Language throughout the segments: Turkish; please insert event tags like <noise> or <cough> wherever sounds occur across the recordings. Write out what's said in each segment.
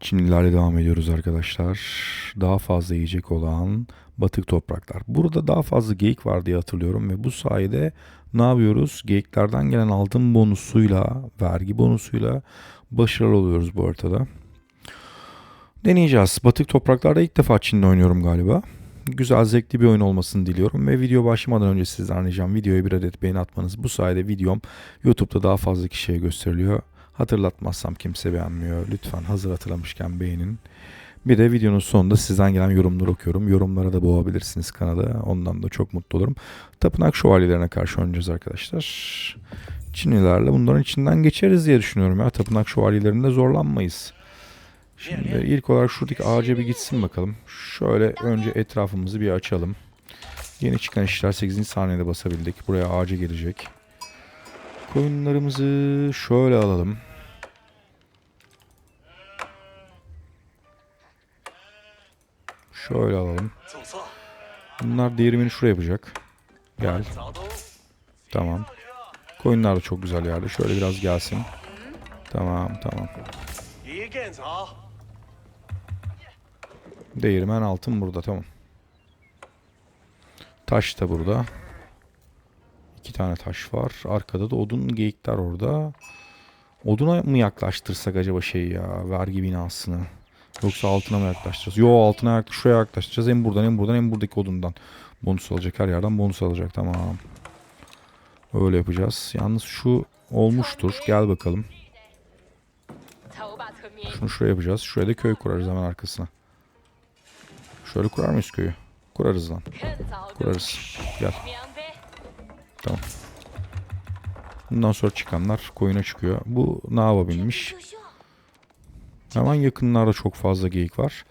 Çinlilerle devam ediyoruz arkadaşlar. Daha fazla yiyecek olan batık topraklar. Burada daha fazla geyik var diye hatırlıyorum ve bu sayede ne yapıyoruz? Geyiklerden gelen altın bonusuyla, vergi bonusuyla başarılı oluyoruz bu haritada. Deneyeceğiz. Batık topraklarda ilk defa Çin'de oynuyorum galiba. Güzel zevkli bir oyun olmasını diliyorum ve video başlamadan önce sizden ricam videoya bir adet beğeni atmanız. Bu sayede videom YouTube'da daha fazla kişiye gösteriliyor. Hatırlatmazsam kimse beğenmiyor. Lütfen hazır hatırlamışken beğenin. Bir de videonun sonunda sizden gelen yorumları okuyorum. Yorumlara da boğabilirsiniz kanala. Ondan da çok mutlu olurum. Tapınak şövalyelerine karşı oynayacağız arkadaşlar. Çinlilerle bunların içinden geçeriz diye düşünüyorum ya. Tapınak şövalyelerinde zorlanmayız. Şimdi ilk olarak şuradaki ağaca bir gitsin bakalım. Şöyle önce etrafımızı bir açalım. Yeni çıkan işler 8. saniyede basabildik. Buraya ağaca gelecek. Koyunlarımızı şöyle alalım. Şöyle alalım. Bunlar değirmeni şuraya yapacak. Gel. Tamam. Koyunlar da çok güzel yerde. Şöyle biraz gelsin. Tamam tamam. Değirmen altın burada tamam. Taş da burada. İki tane taş var. Arkada da odun geyikler orada. Oduna mı yaklaştırsak acaba şey ya vergi binasını? Yoksa altına mı yaklaştıracağız? Yo altına yaklaş şuraya yaklaştıracağız. Hem buradan hem buradan hem buradaki odundan. Bonus alacak her yerden bonus alacak tamam. Öyle yapacağız. Yalnız şu olmuştur. Gel bakalım. Şunu şuraya yapacağız. Şuraya da köy kurarız hemen arkasına. Şöyle kurar mıyız köyü? Kurarız lan. Kurarız. Gel. Tamam. Bundan sonra çıkanlar koyuna çıkıyor. Bu Nava binmiş. Hemen yakınlarda çok fazla geyik var.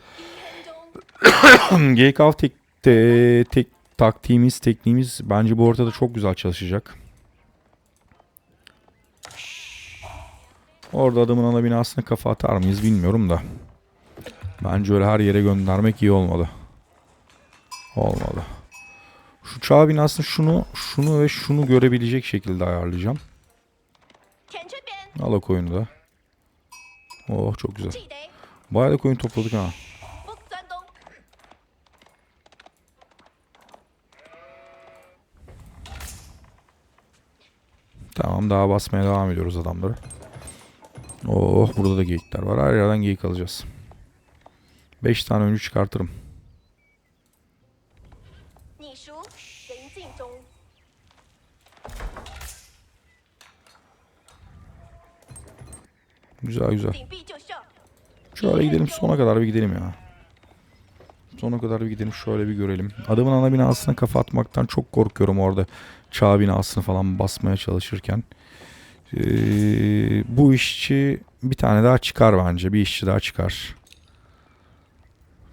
<coughs> geyik av tek, te, tek, taktiğimiz, tekniğimiz bence bu ortada çok güzel çalışacak. Orada adamın ana binasına kafa atar mıyız bilmiyorum da. Bence öyle her yere göndermek iyi olmadı. Olmadı. Şu çağ binasını şunu, şunu ve şunu görebilecek şekilde ayarlayacağım. Al koyunu da. Oh çok güzel. Bayağı da koyun topladık ha. Tamam daha basmaya devam ediyoruz adamları. Oh burada da geyikler var. Her yerden geyik alacağız. 5 tane önü çıkartırım. Güzel güzel. Şöyle gidelim sona kadar bir gidelim ya. Sona kadar bir gidelim şöyle bir görelim. Adamın ana binasına kafa atmaktan çok korkuyorum orada. Çağ binasını falan basmaya çalışırken. Ee, bu işçi bir tane daha çıkar bence. Bir işçi daha çıkar.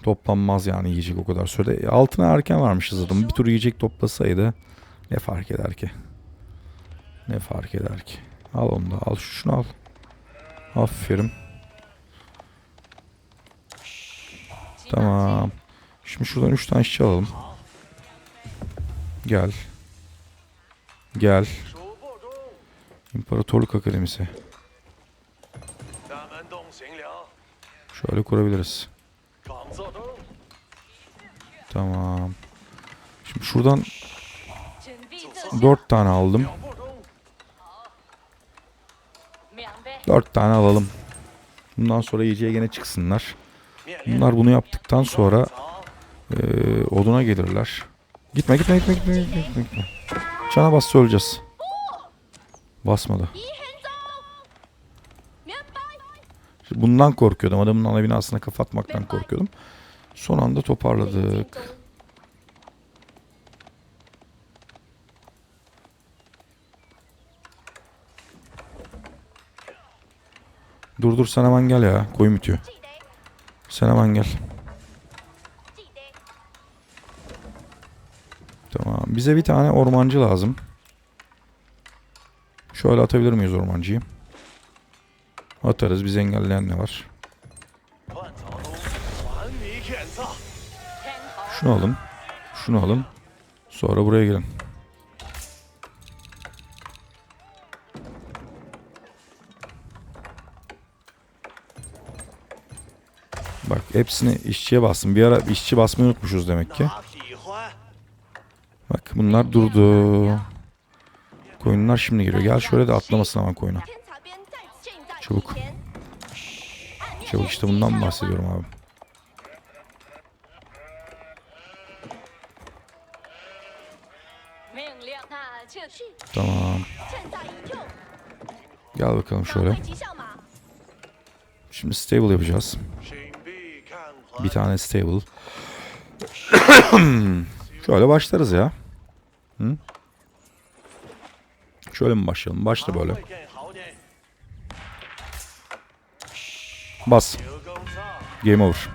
Toplanmaz yani yiyecek o kadar sürede. E, altına erken varmışız adam. Bir tur yiyecek toplasaydı ne fark eder ki? Ne fark eder ki? Al onu da al şunu al. Aferin. Tamam. Şimdi şuradan 3 tane işçi alalım. Gel. Gel. İmparatorluk Akademisi. Şöyle kurabiliriz. Tamam. Şimdi şuradan 4 tane aldım. Dört tane alalım. Bundan sonra yiyeceğe gene çıksınlar. Bunlar bunu yaptıktan sonra e, oduna gelirler. Gitme gitme gitme gitme gitme gitme. Çana bassa öleceğiz. Basmadı. Bundan korkuyordum. Adamın ana binasına kafa atmaktan korkuyordum. Son anda toparladık. Dur dur sen hemen gel ya. Koyun bitiyor. Sen hemen gel. Tamam. Bize bir tane ormancı lazım. Şöyle atabilir miyiz ormancıyı? Atarız. Bizi engelleyen ne var? Şunu alın. Şunu alın. Sonra buraya gelin. hepsini işçiye bassın. Bir ara işçi basmayı unutmuşuz demek ki. Bak bunlar durdu. Koyunlar şimdi giriyor. Gel şöyle de atlamasın ama koyuna. Çabuk. Çabuk işte bundan bahsediyorum abi. Tamam. Gel bakalım şöyle. Şimdi stable yapacağız. Bir tane stable. <coughs> Şöyle başlarız ya. Hı? Şöyle mi başlayalım? Başla böyle. Bas. Game over.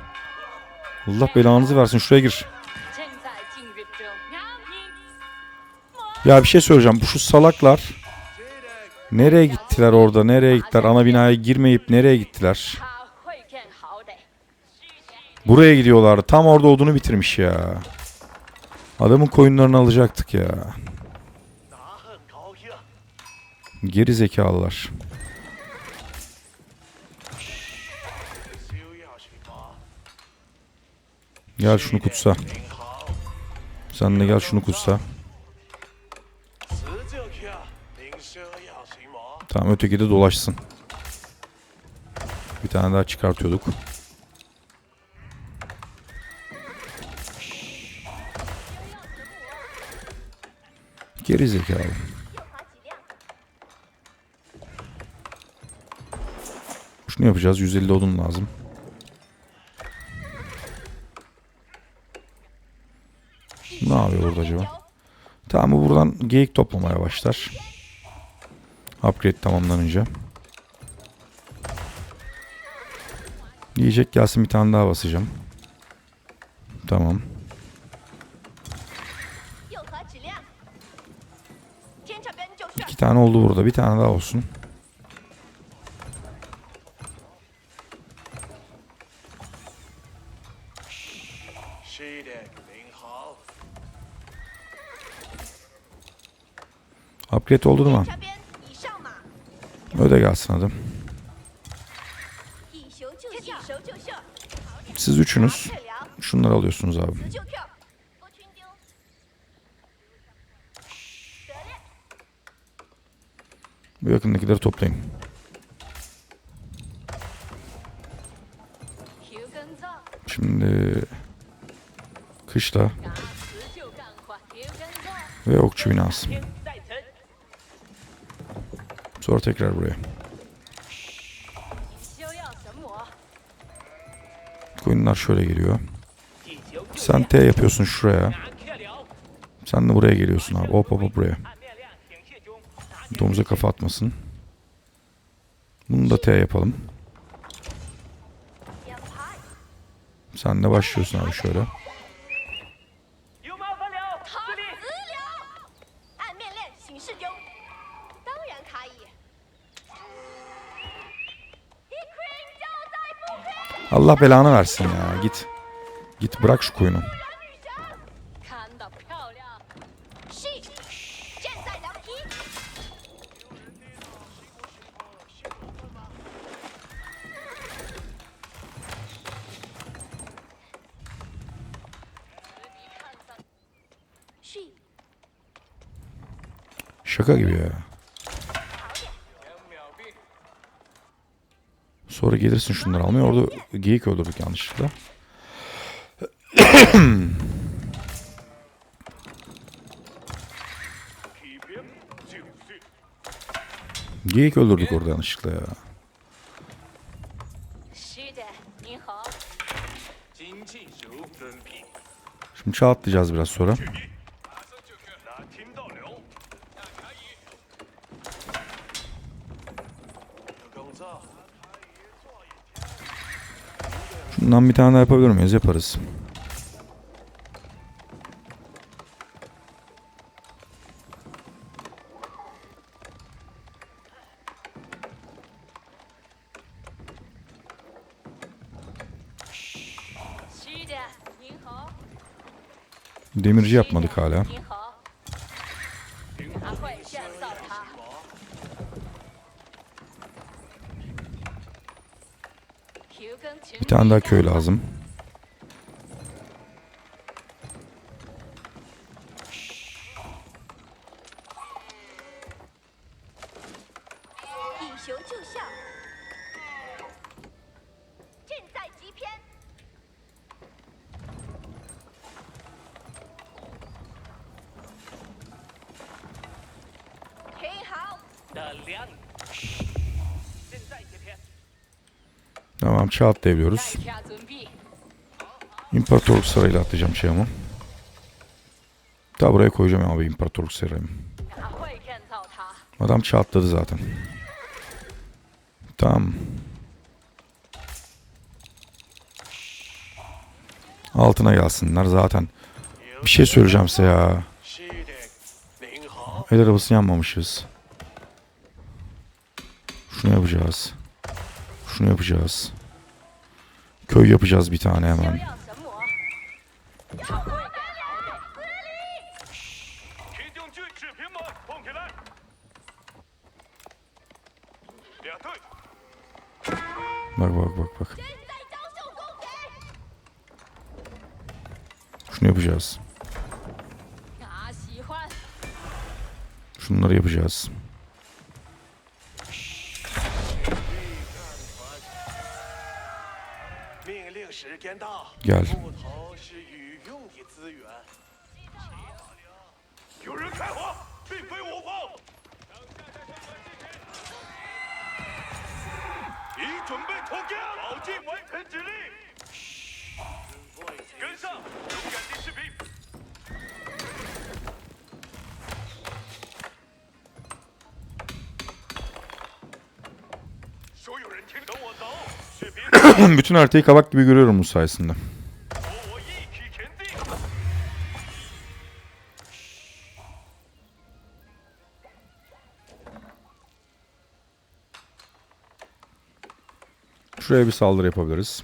Allah belanızı versin. Şuraya gir. Ya bir şey söyleyeceğim. Bu şu salaklar nereye gittiler orada? Nereye gittiler? Ana binaya girmeyip nereye gittiler? Buraya gidiyorlar. Tam orada odunu bitirmiş ya. Adamın koyunlarını alacaktık ya. Geri zekalılar. Gel şunu kutsa. Sen de gel şunu kutsa. Tamam öteki de dolaşsın. Bir tane daha çıkartıyorduk. Geri zekalı. Şunu yapacağız. 150 odun lazım. Ne yapıyor burada acaba? Tamam bu buradan geyik toplamaya başlar. Upgrade tamamlanınca. Yiyecek gelsin bir tane daha basacağım. Tamam. tane oldu burada. Bir tane daha olsun. Upgrade oldu mu? Öde gelsin adım. Siz üçünüz. Şunları alıyorsunuz abi. Bu yakındakileri toplayın. Şimdi kışla ve okçu binası. Sonra tekrar buraya. Koyunlar şöyle geliyor. Sen T yapıyorsun şuraya. Sen de buraya geliyorsun abi. Hop hop hop buraya. Domuza kafa atmasın. Bunu da T yapalım. Sen de başlıyorsun abi şöyle. Allah belanı versin ya. Git. Git bırak şu koyunu. Şaka gibi ya. Sonra gelirsin şunları almaya. Orada geyik öldürdük yanlışlıkla. <coughs> geyik öldürdük orada yanlışlıkla ya. Şimdi çağ biraz sonra. Bundan bir tane daha yapabilir miyiz? Yaparız. Demirci yapmadık hala. Bir tane daha köy lazım. aşağı atlayabiliyoruz. İmparatorluk Sarayı'yla atlayacağım şey ama. Daha buraya koyacağım abi İmparatorluk Sarayı'mı. Adam çatladı zaten. Tamam. Altına gelsinler zaten. Bir şey söyleyeceğim size ya. El arabasını yanmamışız. Şunu yapacağız. Şunu yapacağız. Köy yapacağız bir tane hemen. Bak bak bak bak. Şunu yapacağız. Şunları yapacağız. Gel. Bütün haritayı kabak gibi görüyorum bu sayesinde. Şuraya bir saldırı yapabiliriz.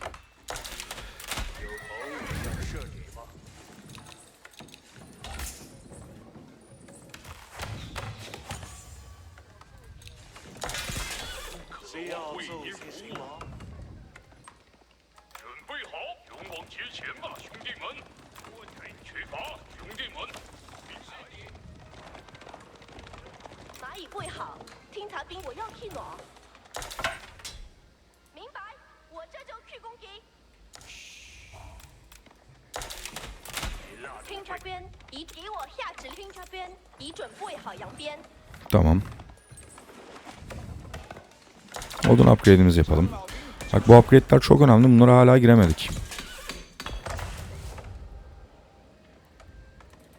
我要去哪？明白，我这就去攻击。听察边，已给我下指令。听察边，已准备好扬鞭。 Tamam. Odun upgrade'imizi yapalım. Bak bu upgrade'ler çok önemli. Bunlara hala giremedik.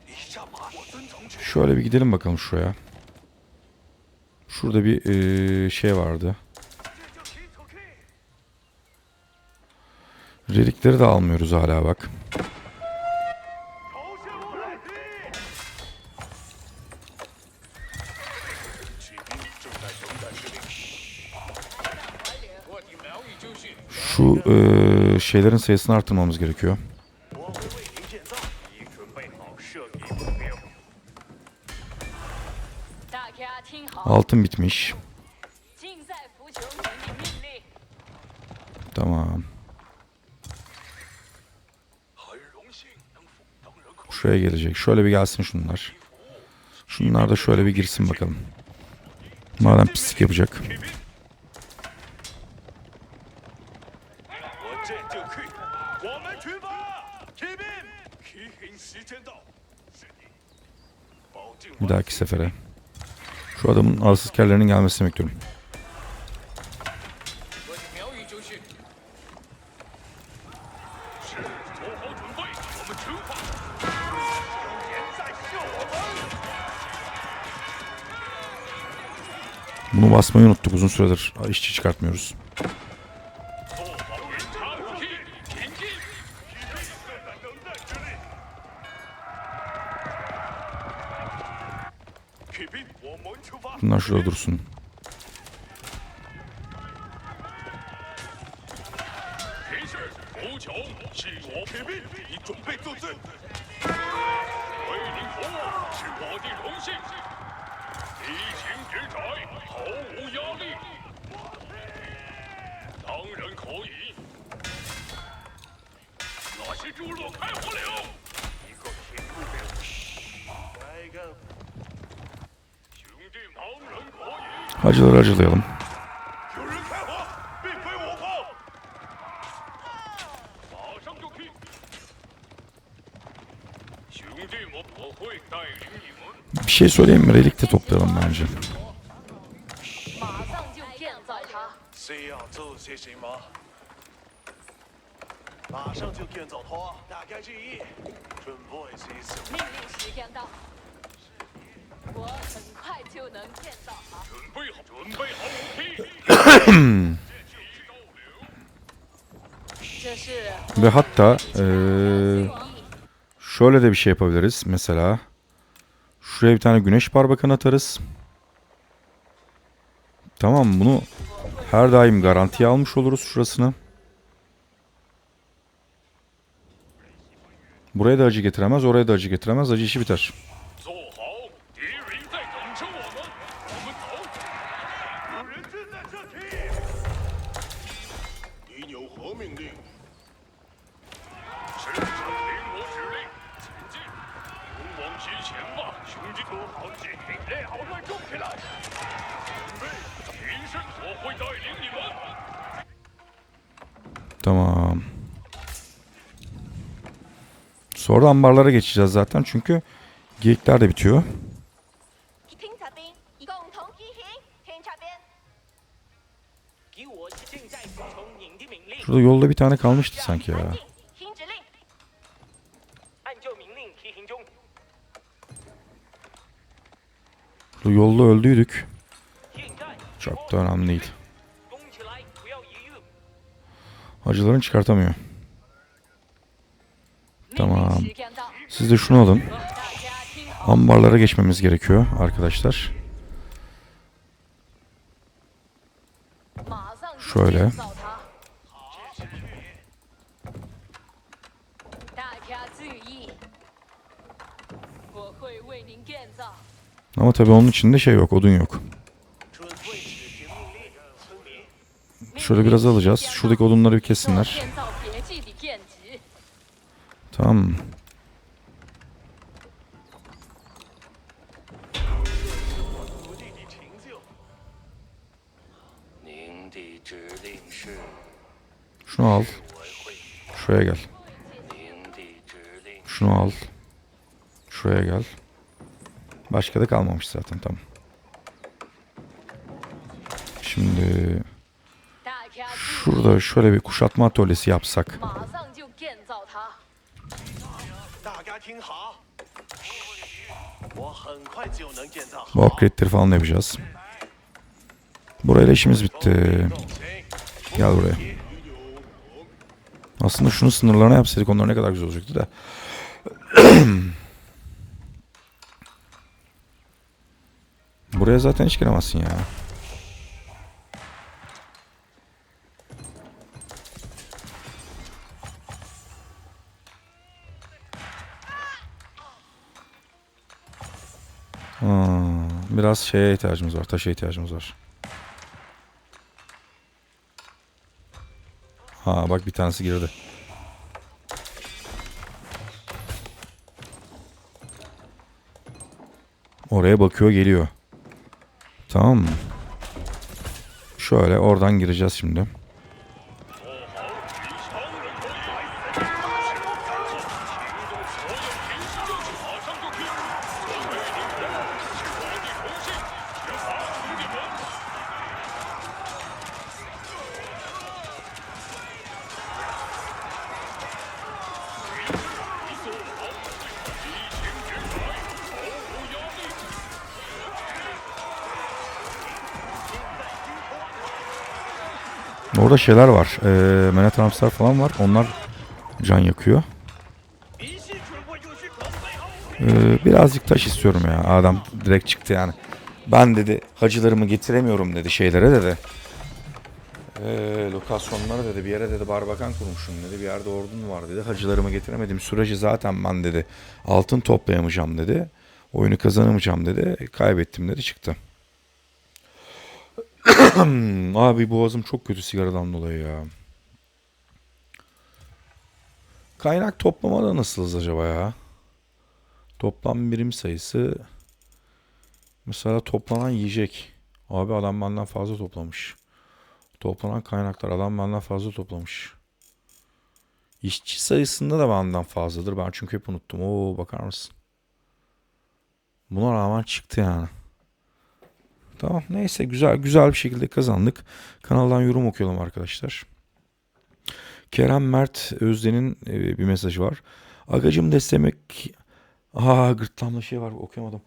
你下马，我遵从指令。 Şöyle bir gidelim bakalım şuraya. Şurada bir ee, şey vardı. Relikleri de almıyoruz hala bak. Şu e, şeylerin sayısını artırmamız gerekiyor. Altın bitmiş. Tamam. Şuraya gelecek. Şöyle bir gelsin şunlar. Şunlar da şöyle bir girsin bakalım. Madem pislik yapacak. Bir dahaki sefere. Şu adamın arsız kerlerinin gelmesini bekliyorum. Bunu basmayı unuttuk uzun süredir. İşçi çıkartmıyoruz. 就住手。骑士无求，替我披兵，你准备作战？为您服务是我的荣幸。地形平坦，毫无压力。当然可以。那些猪猡开火。Hacıları acılayalım. Bir şey söyleyeyim mi? Relikte toplayalım bence. 马<coughs> 上就建造它。需要做些什么？马上就建造它，大家注意，准备些什么？命令时间到，我很快就能建造好。准备好，准备好武器。这是 Ve hatta eee, şöyle de bir şey yapabiliriz. Mesela şuraya bir tane güneş barbakanı atarız. Tamam bunu her daim garantiye almış oluruz şurasını. Buraya da acı getiremez, oraya da acı getiremez. Acı işi biter. ambarlara geçeceğiz zaten çünkü geyikler de bitiyor. Şurada yolda bir tane kalmıştı sanki ya. Şurada yolda öldüydük. Çok da önemli değil. Acılarını çıkartamıyor. Tamam. Siz de şunu alın. Ambarlara geçmemiz gerekiyor arkadaşlar. Şöyle. Ama tabii onun içinde şey yok, odun yok. Şöyle biraz alacağız. Şuradaki odunları bir kessinler. Tamam? Şunu al. Şuraya gel. Şunu al. Şuraya gel. Başka da kalmamış zaten tamam. Şimdi şurada şöyle bir kuşatma atölyesi yapsak. Bu upgrade'leri falan yapacağız. Burayla işimiz bitti. Gel buraya. Aslında şunu sınırlarına yapsaydık onlar ne kadar güzel olacaktı da. <clears throat> buraya zaten hiç giremezsin ya. Hmm, biraz şeye ihtiyacımız var, taşa ihtiyacımız var. Ha bak bir tanesi girdi. Oraya bakıyor geliyor. Tamam mı? Şöyle oradan gireceğiz şimdi. Orada şeyler var. Ee, Manhattan falan var. Onlar can yakıyor. Ee, birazcık taş istiyorum ya. Adam direkt çıktı yani. Ben dedi hacılarımı getiremiyorum dedi şeylere dedi. Ee, lokasyonlara dedi bir yere dedi barbakan kurmuşum dedi bir yerde ordun var dedi hacılarımı getiremedim süreci zaten ben dedi altın toplayamayacağım dedi oyunu kazanamayacağım dedi kaybettim dedi çıktı. <coughs> Abi boğazım çok kötü sigaradan dolayı ya. Kaynak toplamada nasılız acaba ya? Toplam birim sayısı mesela toplanan yiyecek. Abi adam benden fazla toplamış. Toplanan kaynaklar adam benden fazla toplamış. İşçi sayısında da benden fazladır. Ben çünkü hep unuttum. Oo bakar mısın? Buna rağmen çıktı yani. Tamam neyse güzel güzel bir şekilde kazandık. Kanaldan yorum okuyalım arkadaşlar. Kerem Mert Özden'in e, bir mesajı var. Agacım desteklemek... Aa gırtlağımda şey var okuyamadım.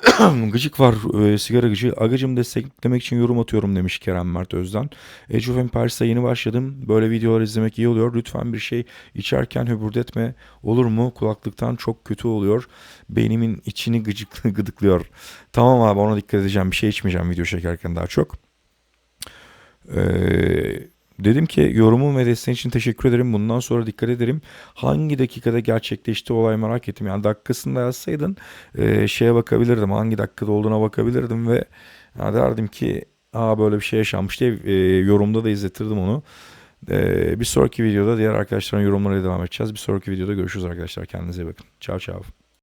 <clears throat> Gıcık var e, sigara gıcı. Agacım desteklemek için yorum atıyorum demiş Kerem Mert Özden. Age of Empires'a yeni başladım. Böyle videolar izlemek iyi oluyor. Lütfen bir şey içerken höbürdetme olur mu? Kulaklıktan çok kötü oluyor. Beynimin içini gıcık <laughs> gıdıklıyor. Tamam abi ona dikkat edeceğim. Bir şey içmeyeceğim video çekerken daha çok. Eee Dedim ki yorumun ve desteğin için teşekkür ederim. Bundan sonra dikkat ederim. Hangi dakikada gerçekleşti olay merak ettim. Yani dakikasında yazsaydın e, şeye bakabilirdim. Hangi dakikada olduğuna bakabilirdim ve ya derdim ki aa böyle bir şey yaşanmış diye e, yorumda da izletirdim onu. E, bir sonraki videoda diğer arkadaşların yorumlarıyla devam edeceğiz. Bir sonraki videoda görüşürüz arkadaşlar. Kendinize iyi bakın. Ciao ciao.